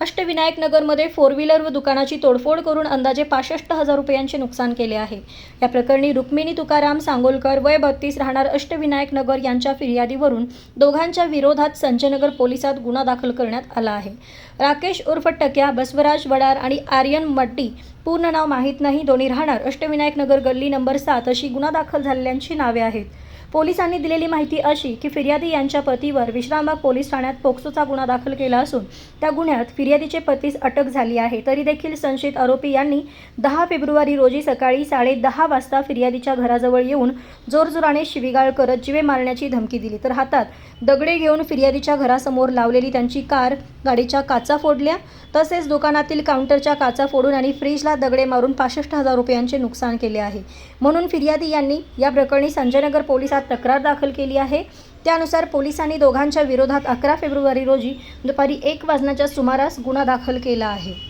अष्टविनायक नगरमध्ये four wheeler व दुकानाची तोडफोड करून अंदाजे पासष्ट हजार रुपयांचे नुकसान केले आहे. या प्रकरणी रुक्मिणी तुकाराम सांगोलकर वय बत्तीस राहणार अष्टविनायक नगर यांच्या फिर्यादीवरून दोघांच्या विरोधात संजयनगर पोलिसात गुन्हा दाखल करण्यात आला आहे. राकेश उर्फ टक्या बसवराज वडार आणि आर्यन मड्डी पूर्ण नाव माहीत नाही. दोन्ही राहणार अष्टविनायक नगर गल्ली नंबर सात अशी गुन्हा दाखल झालेल्यांची नावे आहेत. पोलिसांनी दिलेली माहिती अशी की फिर्यादी यांच्या पतीवर विश्रामबाग पोलीस ठाण्यात पोक्सोचा गुन्हा दाखल केला असून त्या गुन्ह्यात फिर्यादीचे पतीस अटक झाली आहे. तरी देखील संशयित आरोपी यांनी दहा फेब्रुवारी रोजी सकाळी साडे दहा वाजता फिर्यादीच्या घराजवळ येऊन जोरजोराने शिवीगाळ करत जिवे मारण्याची धमकी दिली. तर हातात दगडे घेऊन फिर्यादीच्या घरासमोर लावलेली त्यांची कार गाडीच्या काचा फोडल्या. तसेच दुकानातील काउंटरच्या काचा फोडून आणि फ्रीजला दगडे मारून पासष्ट हजार रुपयांचे नुकसान केले आहे. म्हणून फिर्यादी यांनी या प्रकरणी संजयनगर पोलिसात तक्रार दाखल केली आहे. त्यानुसार पोलिसांनी दोघांच्या विरोधात अकरा फेब्रुवारी रोजी दुपारी एक वाजण्याच्या सुमारास गुन्हा दाखल केला आहे.